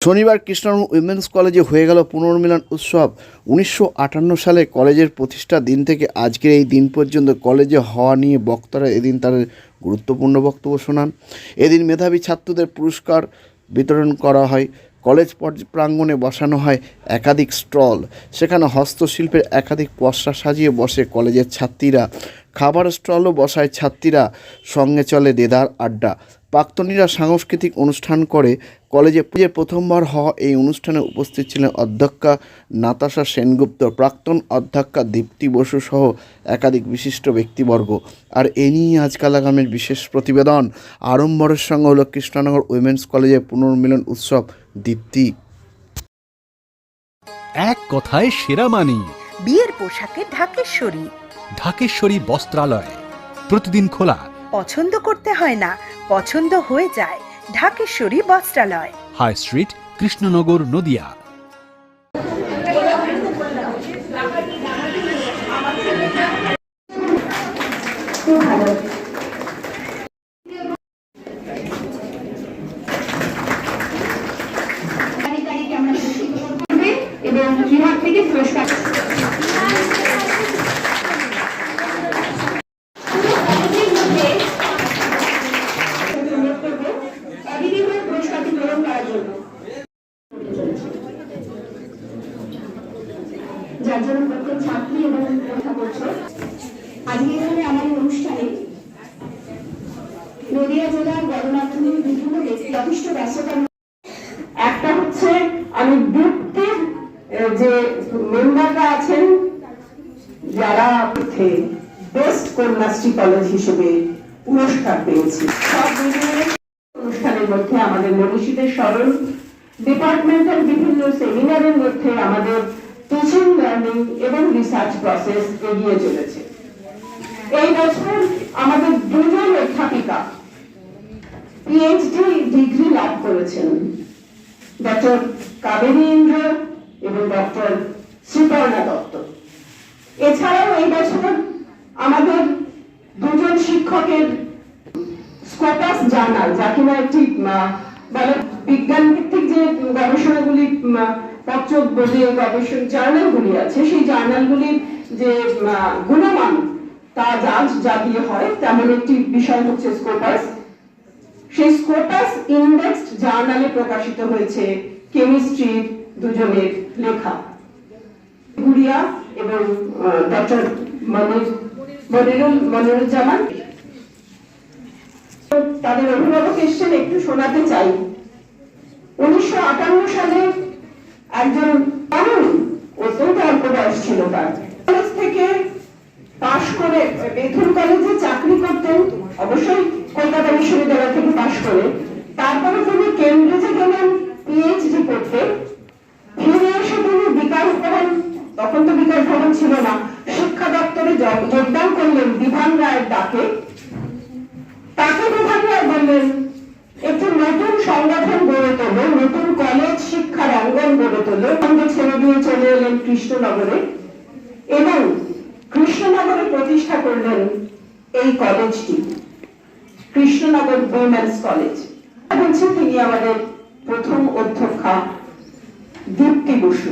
শনিবার কৃষ্ণনগর উইমেন্স কলেজে হয়ে গেল পুনর্মিলন উৎসব। উনিশশো আটান্ন সালে কলেজের প্রতিষ্ঠা দিন থেকে আজকের এই দিন পর্যন্ত কলেজে হওয়া নিয়ে বক্তারা এদিন তাদের গুরুত্বপূর্ণ বক্তব্য শোনান। এদিন মেধাবী ছাত্রদের পুরস্কার বিতরণ করা হয়। কলেজ প্রাঙ্গণে বসানো হয় একাধিক স্টল। সেখানে হস্তশিল্পের একাধিক পসরা সাজিয়ে বসে কলেজের ছাত্রীরা। খাবার স্টলও বসায় ছাত্রীরা। সঙ্গে চলে দেদার আড্ডা। প্রাক্তনীরা সাংস্কৃতিক অনুষ্ঠান করে কলেজে পুজো প্রথমবার হওয়া এই অনুষ্ঠানে উপস্থিত ছিলেন অধ্যক্ষা নাতাশা সেনগুপ্ত প্রাক্তন অধ্যক্ষা দীপ্তি বসু সহ একাধিক বিশিষ্ট ব্যক্তিবর্গ। আর এ নিয়ে আজকাল আগামের বিশেষ প্রতিবেদন। আড়ম্বরের সঙ্গে হলো কৃষ্ণনগর উইমেন্স কলেজের পুনর্মিলন উৎসব দীপ্তি। এক কথায় সেরা মানি। বিয়ের পোশাকে ঢাকেশ্বরী। ঢাকেশ্বরী বস্ত্রালয়। প্রতিদিন খোলা। পছন্দ করতে হয় না পছন্দ হয়ে যায়। Dhakeshwari Bastralaya High Street Krishnanagar Nadia. যার প্রত্যেক ছাত্রী এবং কথা করছে আজকে এখানে আমার অনুষ্ঠানে নদিয়া জেলার গণমাধ্যমে বিভিন্ন যথেষ্ট ব্যস্ততার একটা হচ্ছে আমি গ্রুপটির যে মেম্বাররা আছেন, যারা বেস্ট কন্যাশ্রী কলেজ হিসেবে পুরস্কার পেয়েছি। সব মিলিয়ে অনুষ্ঠানের মধ্যে আমাদের মনীষীদের স্মরণ, ডিপার্টমেন্টাল বিভিন্ন সেমিনারের মধ্যে আমাদের টিচিং লার্নিং এবং রিসার্চ প্রসেস এগিয়ে চলেছে। এই বছর আমাদের দুজন অধ্যাপিকা পিএইচডি ডিগ্রি লাভ করেছেন। ডক্টর কাবেরী ইন্দ্র এবং ডক্টর শ্রীপর্ণা দত্ত। এছাড়াও এই বছর আমাদের দুজন শিক্ষকের স্কোপাস জার্নাল যা কিনা একটি বলে বিজ্ঞান ভিত্তিক যে গবেষণাগুলি পত্র যে গবেষণ জার্নালগুলি আছে, সেই জার্নালগুলির যে গুণমান, তা যাচ যা দিয়ে হয়। তেমন একটি বিষয় হচ্ছে স্কোপাস সেই স্কোপাস ইন্ডেক্সড জার্নালে প্রকাশিত হয়েছে কেমিস্ট্রির দুজনের লেখা। গুড়িয়া এবং ডক্টর মনির, মনিরুল, মনিরুজ্জামান। তাদের অভিভাবক এসছেন, একটু শোনাতে চাই। উনিশশো আটান্ন সালে একজন তরুণ অত্যন্ত অল্প বয়স ছিল তার। কলেজ থেকে পাশ করে বেথুন কলেজে চাকরি করতেন, অবশ্যই কলকাতা বিশ্ববিদ্যালয় থেকে পাশ করে। তারপরে তিনি কেমব্রিজে গেলেন পিএইচডি করতে। ফিরে এসে তিনি বিকাশ ভবন, তখন তো বিকাশ ভবন ছিল না, শিক্ষা দপ্তরে যোগদান করলেন বিধান রায়ের ডাকে। তাকে বিধান রায় বললেন, একটি নতুন সংগঠন গড়ে তোলো, নতুন গড়ে তোলে সঙ্গে ছেড়ে দিয়ে চলে এলেন কৃষ্ণনগরে এবং কৃষ্ণনগরে প্রতিষ্ঠা করলেন এই কলেজটি, কৃষ্ণনগর উইমেন্স কলেজ। বলছে তিনি আমাদের প্রথম অধ্যক্ষা, দীপ্তি বসু।